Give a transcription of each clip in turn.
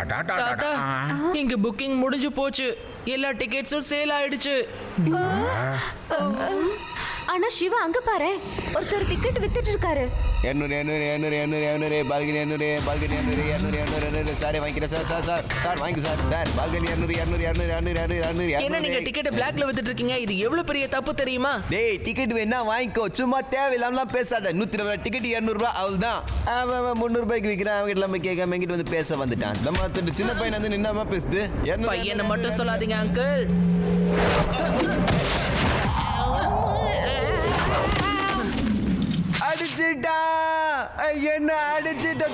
அடாடா தாத்தா இங்க புக்கிங் முடிஞ்சு போச்சு. எல்லா டிக்கெட்ஸும் சேல் ஆயிடுச்சு. ஆனா சிவா அங்க பாரு ஒருத்தர் டிக்கெட் வித்துட்டு இருக்காரு. இரநூறு இரநூறு இரநூறு இரநூறு இரநூறு பால்கனி இரநூறு பால்கனி இரநூறு இரநூறு இரநூறு இரநூறு சாரே வாங்கிக்கிறேன் சார் சார் சார் சார் வாங்கி சார் சார் பால்கனி இரநூறு இரநூறு இரநூறு இரநூறு இரநூறு இரநூறு என்ன நீங்க இரநூறு டிக்கெட் பிளாக்ல வித்துட்டு இருக்கீங்க இது எவ்வளவு பெரிய தப்பு தெரியுமா டேய் டிக்கெட் வேணா வாங்கிக்கோ சும்மா தேவையில்லாமலாம் பேசாத நூத்தி இருபது டிக்கெட் இரநூறுபா அவள்தான் அவன் அவன் முந்நூறுபாய்க்கு விற்கிறான் அவங்க எல்லாம் கேட்காம எங்கிட்ட வந்து பேச வந்துட்டான் நம்ம சின்ன பையன் வந்து நின்னாம பேசுது பையனை மட்டும் சொல்லாதீங்க அங்கிள் அடிச்சிட்டா. என்ன அடிச்சிட்ட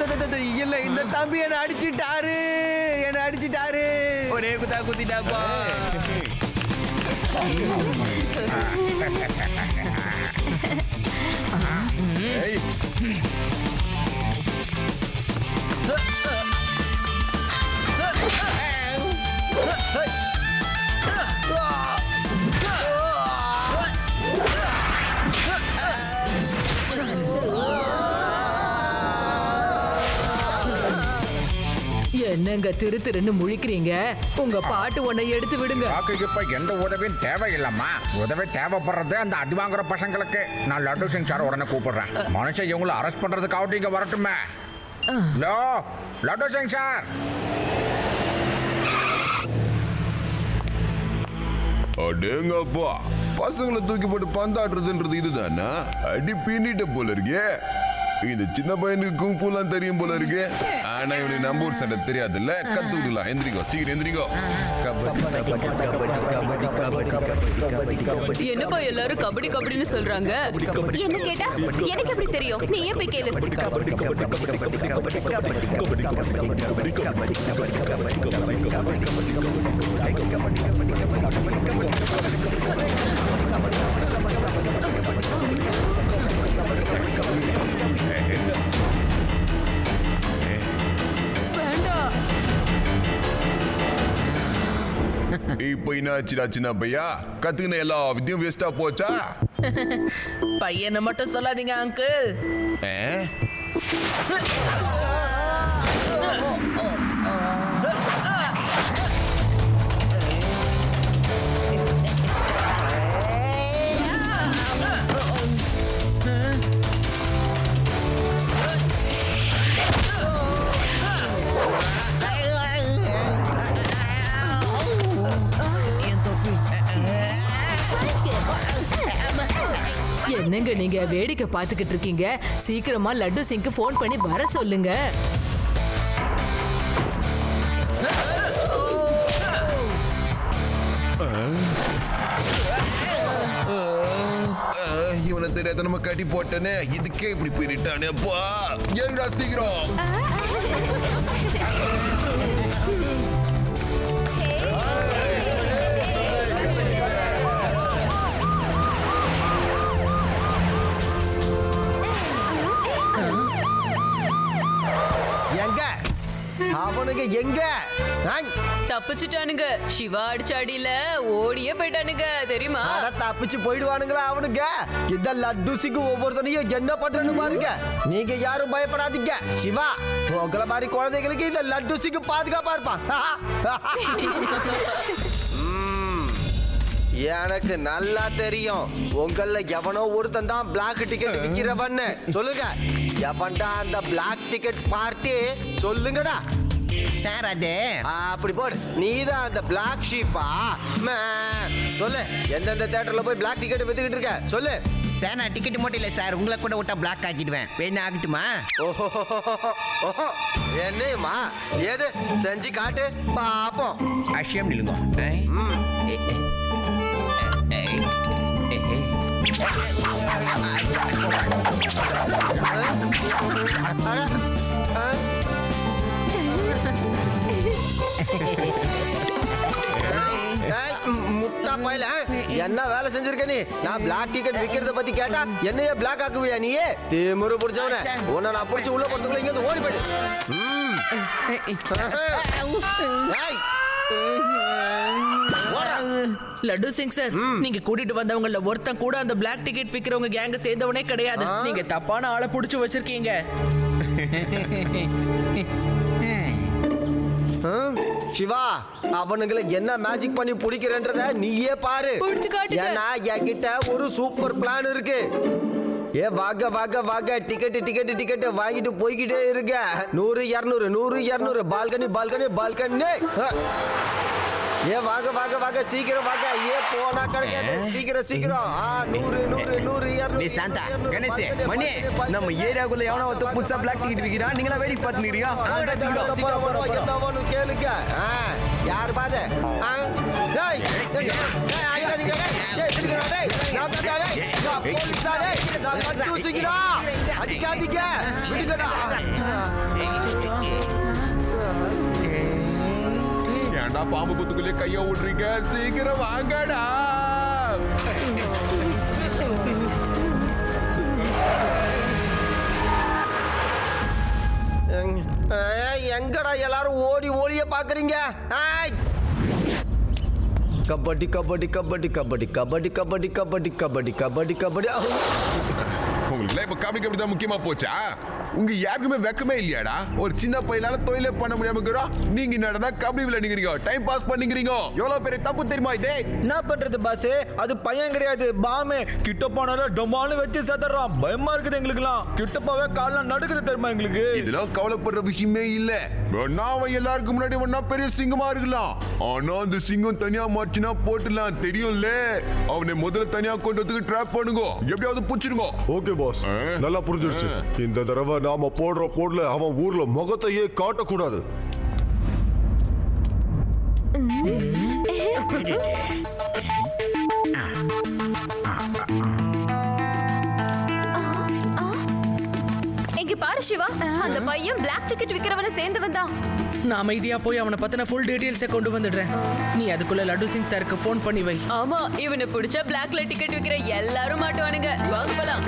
இல்ல இந்த தம்பி என்ன அடிச்சிட்டாரு. என்ன அடிச்சிட்டாரு. ஒரே குத்தா குத்திட்டாப்பா. ஏய், என்னங்க திரு திருன்னு முழிக்கிறீங்க? உங்க பாட்டு ஒன்னை எடுத்து விடுங்க. ராக்குக்கு இப்ப எந்த உதவியும் தேவையில்லம்மா உதவி தேவைப்படுறது அந்த அடி வாங்குற பசங்களுக்கு. நான் லட்டு சிங் சார் உடனே கூப்பிடுறேன். மனுஷன் இவங்களை அரெஸ்ட் பண்றதுக்காகட்டும் இங்க வரட்டுமே. Hello Laddu Singh sir. அடேங்கப்பா பசங்களை தூக்கி போட்டு பந்தாடுறதுன்றது இதுதானா? அடி பின்னிட்ட போல இருக்கே. இந்த சின்ன பையனுக்கு குங்ஃபுலாம் தெரியும் போல இருக்கு ஆனா இவனுக்கு நம்ம ஊர் சண்டை தெரியாதுல்ல கத்து விடலாம் எந்திரிக்கோ சீக்கிரம் எந்திரிக்கோ என்னப்பா எல்லாரும் கபடி கபடின்னு சொல்றாங்க என்ன கேட்டா எனக்கு எப்படி தெரியும் நீ ஏன் போய் கேளு வேண்டாம் என்னாச்சுடா சின்ன பையா? கத்துக்கின எல்லா வித்தியும் வேஸ்டா போச்சா? பையனை மட்டும் சொல்லாதீங்க அங்கிள் ஏ? என்னங்க நீங்க வேடிக்கை பார்த்துக்கிட்டு இருக்கீங்க. சீக்கிரமா லட்டு சிங்க்கு ஃபோன் பண்ணி வர சொல்லுங்க. இவனை தெரியாத நம்ம கட்டி போட்டனே. இதுக்கே இப்படி போயிட்டானே அப்பா ஏன்டா சீக்கிரம். அவனுங்க எங்க. தப்பிச்சுட்டானுங்க. சிவா அடிச்ச அடியில ஓடியே போயிட்டானுங்க தெரியுமா? அட தப்பிச்சு போயிடுவானுங்களா அவனுங்க? இந்த லட்டு சிங்கு ஒவ்வொருத்தனையும் என்ன பண்றன்னு பாருங்க. நீங்க யாரும் பயப்படாதீங்க. சிவா உங்களை மாதிரி குழந்தைகளுக்கு இந்த லட்டு சிங்கு பாதுகாப்பா இருப்பான். எனக்கு நல்லா தெரியும். உங்கள எவனோ ஒருத்தன் தான் பிளாக் டிக்கெட் விக்கிறவன்னு. சொல்லுங்க. எவன்டா அந்த பிளாக் டிக்கெட் பார்ட்டி சொல்லுங்கடா. சார் அது? அப்படி போடு. நீதான் அந்த பிளாக் ஷீப்பா சொல்லு. எந்தெந்த தியேட்டர்ல போய் பிளாக் டிக்கெட் வித்துக்கிட்டு இருக்க? சொல்லு. சார் நான் டிக்கெட் மட்டும் இல்லை சார் உங்களை கூட விட்டா பிளாக் ஆக்கிடுவேன். வேணா ஆகட்டுமா? ஓஹோ என்னம்மா ஏது செஞ்சு காட்டு. பாப்போம். அஷ்யம் நிலுங்க. அட, முட்டா பயல என்ன வேலை செஞ்சிருக்க நீ நான் பிளாக் டிக்கெட் விக்கிறத பத்தி கேட்டா என்னைய பிளாக் ஆக்குவியா நீ திமுரு புடிச்சவன உன்னை நான் புடிச்சு உள்ள போறதுக்குள்ள இங்க இருந்து ஓடி போயிடு. லட்டு சிங் சார் நீங்க கூட்டிட்டு வந்தவங்கள ஒருத்தன் கூட அந்த பிளாக் டிக்கெட் விக்கிறவங்க கேங்க சேர்ந்தவனே கிடையாது நீங்க தப்பான ஆளை புடிச்சு வச்சிருக்கீங்க? சிவா அவனுங்களை என்ன மேஜிக் பண்ணி பிடிக்கிறன்றத நீயே பாரு. ஏன்னா என்கிட்ட ஒரு சூப்பர் பிளான் இருக்கு. ஏ வாங்க வாங்க வாங்க. டிக்கெட் டிக்கெட் டிக்கெட் வாங்கிட்டு போய்கிட்டே இருக்க நூறு இரநூறு நூறு இரநூறு. Balcony balcony balcony. ஏ வாங்க வாங்க வாங்க சீக்கிரம் வாங்க ஏ போனா கிடைக்காது சீக்கிரம் சீக்கிரம் ஆ நூறு நூறு நூறு நீ சாந்தா கணேஷ் மணி நம்ம ஏரியாக்குள்ள எவனோ ஒருத்த புதுசா பிளாக் டிக்கெட் விக்கிறான் நீங்களா வேடிக்கை பார்த்துக்கிறீங்க சீக்கிரம் வரும், என்ன வேணும் கேளுங்க ஆ, யார் பாத ஆ? டேய், டேய், டேய், அடிக்காதீங்க, ஏன்டா பாம்பு புத்துக்குள்ளே கைய விடுறீங்க சீக்கிரம் வாங்கடா எங்கடா எல்லாரும் ஓடி ஓடிய பாக்குறீங்க. கபடி கபடி கபடி கபடி கபடி கபடி கபடி கபடி கபடி கபடி. உங்களுக்கு இப்ப கபடி கபடி தான் முக்கியமா போச்சா உங்க யாருக்குமே வெக்கமே இல்லையாடா? ஒரு சின்ன பையனால தொழிலே பண்ண முடியாம இருக்கிறோம் நீங்க என்னடா கபடி விளையாடுறீங்க. டைம் பாஸ் பண்ணிக்கிறீங்க. எவ்வளவு பெரிய தப்பு தெரியுமா இதே? என்ன பண்றது பாஸ் அது பையன் கிடையாது பாமே கிட்ட போனாலும் டொமாலும் வச்சு செத்துறான் பயமா இருக்குது எங்களுக்குலாம் கிட்ட போவே கால்லாம் நடுக்குது தெரியுமா எங்களுக்கு? இதெல்லாம் கவலைப்படுற விஷயமே இல்ல. வேணா அவன் எல்லாருக்கும் முன்னாடி வேணா பெரிய சிங்கமா இருக்கலாம். ஆனா அந்த சிங்கம் தனியா மாற்றினா போட்டுலாம் தெரியும்ல? அவனை முதல்ல தனியா கொண்டு வந்து ட்ராப் பண்ணுங்க. எப்படியாவது புடிச்சிருங்க. Okay pass. நல்லா புரிஞ்சிருச்சு. இந்த தடவை நாம போடுற போடல அவன் ஊர்ல முகத்தையே காட்டக்கூடாது. இங்க பாரு சிவா. அந்த பையன் பிளாக் டிக்கெட் விக்கிறவன சேர்ந்தவன் தான். நான் அமைதியா போய் அவனை பத்தின ஃபுல் டீடைல்ஸை கொண்டு வந்துடுறேன். நீ அதுக்குள்ள லட்டு சிங் சாருக்கு ஃபோன் பண்ணி வை. ஆமா இவனை பிடிச்ச பிளாக்ல டிக்கெட் விக்கிற எல்லாரும் மாட்டுவானுங்க. வாங்க போலாம்.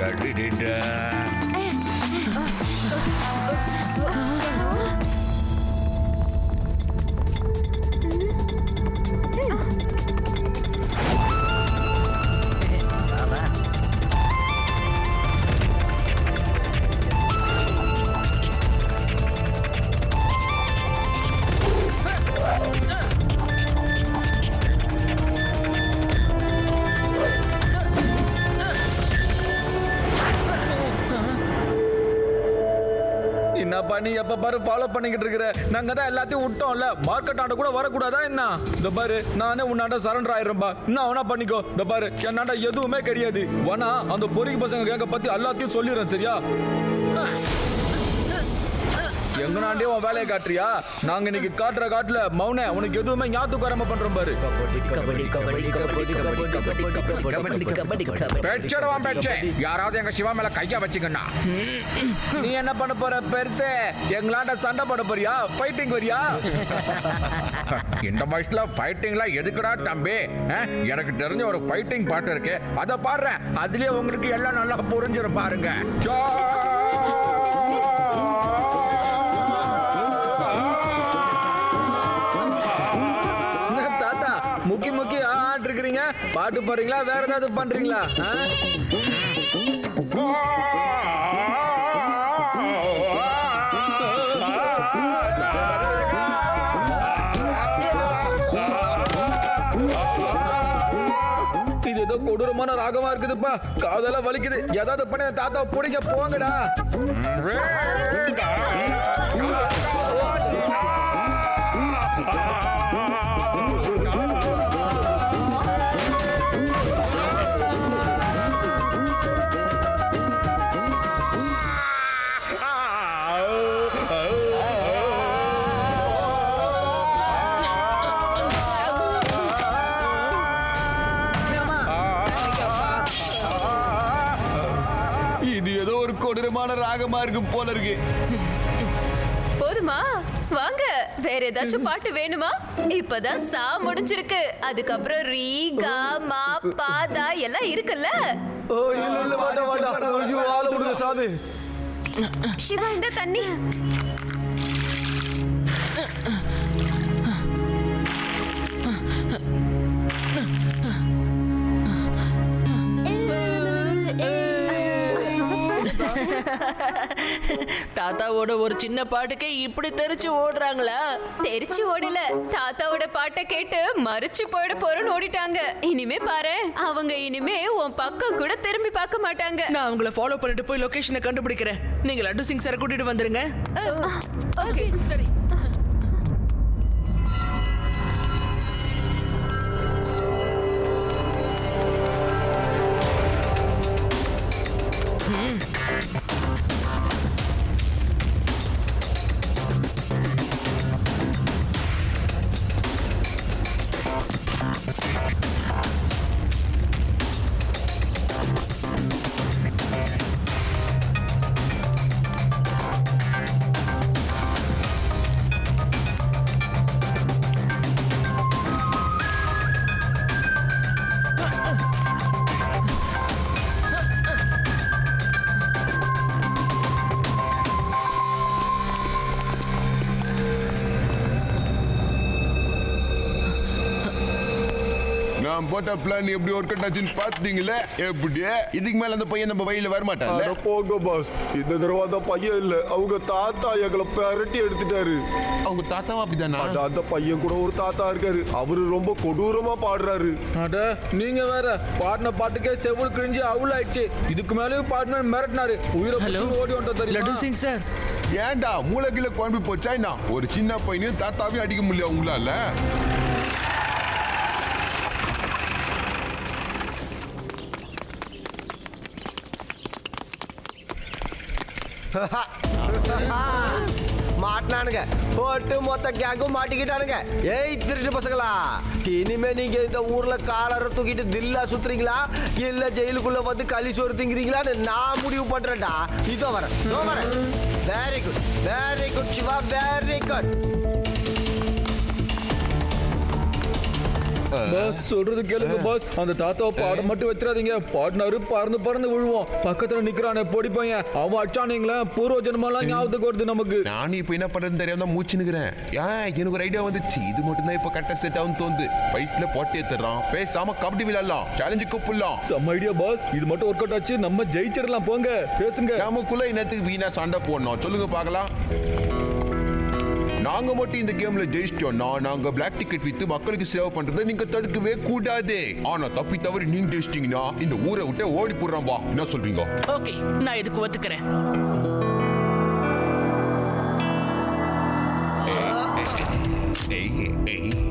நீ எப்ப பாரு ஃபாலோ பண்ணிக்கிட்டு இருக்கிற. நாங்க தான் எல்லாத்தையும் விட்டோம்ல. மார்க்கெட் ஆண்ட கூட வரக்கூடாதா என்ன? இந்த பாரு நானே உன்னாண்ட சரண்டர் ஆயிடுறேன்பா. என்ன அவனா பண்ணிக்கோ. இந்த பாரு என்னாண்ட எதுவுமே கிடையாது. வேணா அந்த பொறிக்கு பசங்க கேட்க பத்தி எல்லாத்தையும் சொல்லிடுறேன் சரியா? எங்கனாண்டே உன் வேலையை காட்டுறியா நாங்க இன்னைக்கு காட்டுற காட்டுல மௌன உனக்கு எதுவுமே ஞாபகம் வராம பண்றோம் பாரு பெட்சடவான் பெட்சே யாராவது எங்க சிவா மேல கையா வச்சுக்கண்ணா நீ என்ன பண்ண போற பெருசே எங்களாண்ட சண்டை போட போறியா ஃபைட்டிங் வரியா இந்த வயசுல ஃபைட்டிங்லாம் எதுக்குடா தம்பி எனக்கு தெரிஞ்ச ஒரு ஃபைட்டிங் பாட்டு இருக்கு அதை பாடுறேன் அதுலயே உங்களுக்கு எல்லாம் நல்லா புரிஞ்சிரும் பாருங்க ஜோ பாட்டு பாடுறீங்களா? வேற ஏதாவது பண்றீங்களா? ஆ? இது ஏதோ கொடூரமான ராகமா இருக்குதுப்பா. காதெல்லாம் வலிக்குது. ஏதாவது பண்ணி தாத்தா பிடிக்க போங்கடா. ராகமா இருக்கு போல இருக்கு. போதுமா? வாங்க. வேற ஏதாச்சும் பாட்டு வேணுமா? இப்பதான் சா முடிஞ்சிருக்கு. அதுக்கப்புறம் ரீ கா மா பா தா எல்லாம் இருக்குல்ல? ஓ இல்ல இல்ல வேண்டாம் வேண்டாம். ஐயோ ஆள விடுங்க சாமி. சிவா இந்த தண்ணி. தாத்தாவோட ஒரு சின்ன பாட்டுக்கே இப்படி தெரிச்சு ஓடுறாங்களா? தெரிச்சு ஓடல. தாத்தாவோட பாட்டை கேட்டு மறிச்சு போயிட போறோம்னு ஓடிட்டாங்க. இனிமே பாரு அவங்க இனிமே உன் பக்கம் கூட திரும்பி பார்க்க மாட்டாங்க. நான் அவங்கள ஃபாலோ பண்ணிட்டு போய் லொகேஷனை கண்டுபிடிக்கிறேன். நீங்க லட்டு சிங் சார் கூட்டிட்டு வந்துருங்க. ஓகே. சரி. நான் போட்ட பிளான் எப்படி ஒர்க் அவுட் ஆச்சுன்னு பாத்தீங்களே? எப்படி இதுக்கு மேல அந்த பையன் நம்ம வழியில வர அட மாட்டான்ல போங்க பாஸ் இந்த தடவை அந்த பையன் இல்ல. அவங்க தாத்தா எங்களை பெரட்டி எடுத்துட்டாரு. அவங்க தாத்தாவும் அப்படிதானா? அந்த பையன் கூட ஒரு தாத்தா இருக்காரு. அவரு ரொம்ப கொடூரமா பாடுறாரு. அட நீங்க வேற பாடின பாட்டுக்கே செவுள் கிழிஞ்சு அவுள் ஆயிடுச்சு. இதுக்கு மேலேயும் பாடின மிரட்டினாரு. உயிரை ஓடி வந்துட்டோம் லட்டு தெரியுமா சிங் சார். ஏன்டா மூளைக்குள்ள குழம்பு போச்சா என்ன? ஒரு சின்ன பையனையும் தாத்தாவையும் அடிக்க முடியல உங்களால? மாட்டினானுங்க. போட்டு மொத்த கேங்கும் மாட்டிக்கிட்டானுங்க. ஏய் திருட்டு பசங்களா. இனிமே நீங்க இந்த ஊர்ல காலரை தூக்கிட்டு தில்லா சுத்துறீங்களா? இல்ல ஜெயிலுக்குள்ள வந்து களி சோறு திங்கிறீங்களான்னு நான் முடிவு பண்றேன்டா. இதோ வரேன். இதோ வரேன். Very good very good Siva. Very good boss சொல்றது கேளுங்க பாஸ் அந்த தாத்தாவை பாட மட்டும் வச்சிடாதீங்க. பாடினாரு பறந்து பறந்து விழுவோம். பக்கத்துல நிக்கிறானே பொடி பையன். அவன் அடிச்சானுங்களே பூர்வ ஜென்மெல்லாம் ஞாபகத்துக்கு வருது நமக்கு. நானும் இப்ப என்ன பண்றதுன்னு தெரியாம தான் மூச்சுனுக்கிறேன் ஏன் எனக்கு ஒரு ஐடியா வந்துச்சு. இது மட்டும் தான் இப்ப கரெக்டா செட் ஆகும் தோந்து ஃபைட்ல போட்டு ஏத்துறான். பேசாம கபடி விளையாடலாம். சேலஞ்சு கூப்பிடலாம். செம்ம ஐடியா பாஸ் இது மட்டும் ஒர்க் அவுட் ஆச்சு. நம்ம ஜெயிச்சிடலாம். போங்க. பேசுங்க. நமக்குள்ள என்னத்துக்கு வீணா சண்டை போடணும். சொல்லுங்க பார்க்கலாம். நாங்க மட்டும் இந்த கேம்ல ஜெயிச்சிட்டோம்னா நாங்க பிளாக் டிக்கெட் வித்து மக்களுக்கு சேவ் பண்றதை நீங்க தடுக்கவே கூடாது. ஆனா தப்பி தவறி நீங்க ஜெயிச்சிட்டீங்கன்னா இந்த ஊரை விட்டு ஓடி போடுறான் வா. என்ன சொல்றீங்க? ஓகே நான் இதுக்கு ஒத்துக்கிறேன். ஏய் ஏய்.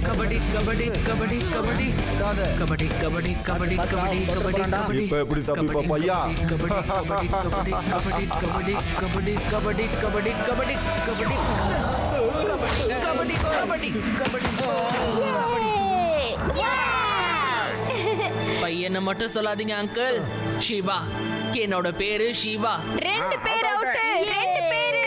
கபடி கபடி கபடி கபடி கபடி கபடி கபடி கபடி கபடி கபடி கபடி இப்ப எப்படி தப்பிப்பா பையா? கபடி கபடி கபடி கபடி கபடி கபடி கபடி கபடி கபடி கபடி கபடி கபடி கபடி கபடி பையனை மட்டும் சொல்லாதீங்க அங்கிள் சிவா என்னோட பேரு சிவா ரெண்டு பேர் அவுட் ரெண்டு பேரு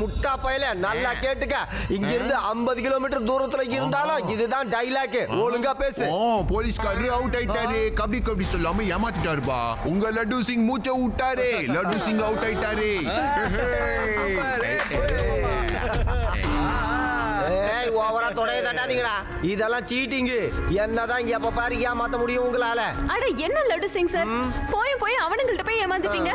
முட்டா பயல நல்லா கேட்டுக்க. இங்க இருந்து 50 கிலோமீட்டர் தூரத்துல இருந்தாலும் இதுதான் டைலாக் ஒழுங்கா பேசு. ஓ போலீஸ்காரரு அவுட் ஆயிட்டாரு. கபடி கபடி சொல்லாம ஏமாத்திட்டாருப்பா. உங்க லட்டு சிங் மூச்ச விட்டாரு. லட்டு சிங் அவுட் ஆயிட்டாரு. ஏய் ஓவரா தொடைய தட்டாதீங்கடா. இதெல்லாம் சீட்டிங் என்னதான் இங்க எப்ப பாரு ஏமாத்த முடியும் உங்களால. அட என்ன லட்டு சிங் சார்? போய் போய் அவனுங்கள்ட்ட போய் ஏமாந்துட்டீங்க?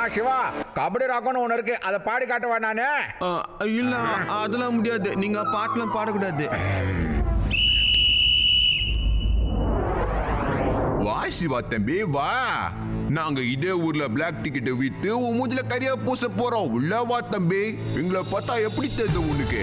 கண்ணா சிவா கபடி ராக்கம்னு ஒன்று இருக்கு. அதை பாடி காட்டுவா நானு? இல்ல அதெல்லாம் முடியாது. நீங்க பாட்டுலாம் பாடக்கூடாது. வா சிவா தம்பி வா. நாங்க இதே ஊர்ல பிளாக் டிக்கெட்டை வித்து உன் மூஞ்சில கரியா பூச போறோம். உள்ள வா தம்பி. எங்களை பார்த்தா எப்படி தெரியுது உனக்கு?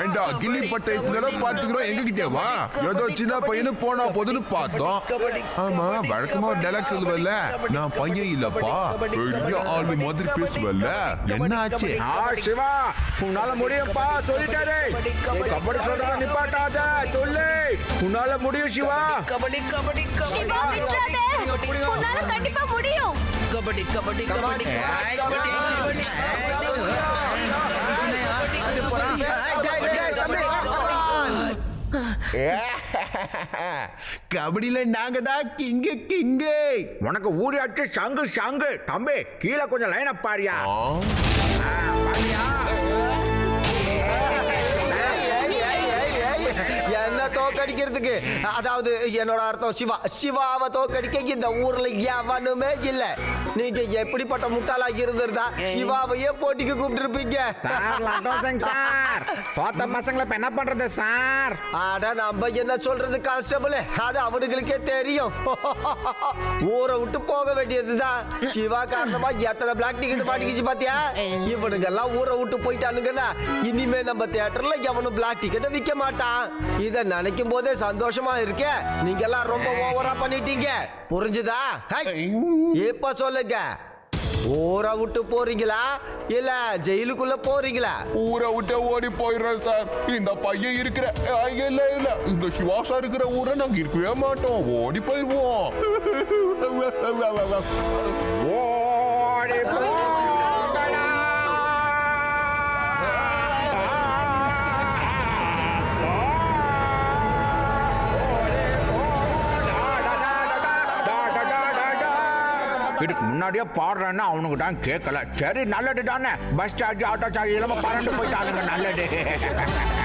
ஏண்டா கிள்ளி பட்டை இத்தனை பாத்துக்கிறோம் எங்க கிட்டே வா ஏதோ சின்ன பையனு போனா போதுன்னு பார்த்தோம் ஆமா வழக்கமா டைலாக் சொல்லுவல்ல நான் பையன் இல்லப்பா பெரிய ஆளு மாதிரி பேசுவல்ல என்ன ஆச்சு ஆ சிவா உன்னால முடியும்பா சொல்லிட்டாரு கபடி சொல்றத நிப்பாட்டாத சொல்லு உன்னால முடியும் சிவா கபடி கபடி சிவா விட்டுறாதே உன்னால கண்டிப்பா முடியும் கபடி கபடி கபடி கபடி கபடியில நாங்க தான் கிங்கு கிங்கு உனக்கு ஊடி அடிச்சு சங்கு சங்கு தம்பி கீழே கொஞ்சம் லைன் அப் பாரியா. ஆ, பாரியா. என்ன தோக்கடிக்கிறதுக்கு? அதாவது என்னோட அர்த்தம் சிவா சிவாவை தோக்கடிக்க இந்த ஊர்ல எவனுமே இல்ல. நீங்க எப்படிப்பட்ட முட்டாளாகி இருந்திருந்தா சிவாவையே போட்டிக்கு கூப்பிட்டுருப்பீங்க. சார் தோத்த பசங்களை இப்ப என்ன பண்றது சார்? அட நம்ம என்ன சொல்றது கான்ஸ்டபிள்? அது அவனுங்களுக்கே தெரியும். ஊரை விட்டு போக வேண்டியதுதான். சிவா காரணமா எத்தனை பிளாக் டிக்கெட் மாட்டிக்கிச்சு பாத்தியா? இவனுங்க எல்லாம் ஊரை விட்டு போயிட்டானுங்கன்னா இனிமே நம்ம தியேட்டர்ல எவனும் பிளாக் டிக்கெட்டை விற்க மாட்டான். இத நினைக்கும் போதே சந்தோஷமா இருக்கே. நீங்க எல்லாம் ரொம்ப ஓவரா பண்ணிட்டீங்க. புரிஞ்சுதா? இப்ப சொல்லுங்க. ஊரை விட்டு போறீங்களா? இல்ல ஜெயிலுக்குள்ள போறீங்களா? ஊரை விட்டு ஓடி போயிடுறோம் சார். இந்த பையன் இருக்கிற இல்ல இல்ல. இந்த சிவாசா இருக்கிற ஊரை நாங்க இருக்கவே மாட்டோம். ஓடி போயிருவோம் ஓடி இதுக்கு முன்னாடியே பாடுறேன்னா அவனுக்கு தான் கேட்கல. சரி நல்லது தானே. பஸ் சார்ஜ் ஆட்டோ சார்ஜ் இல்லாமல் பறந்து போயிட்டானுங்க நல்லது.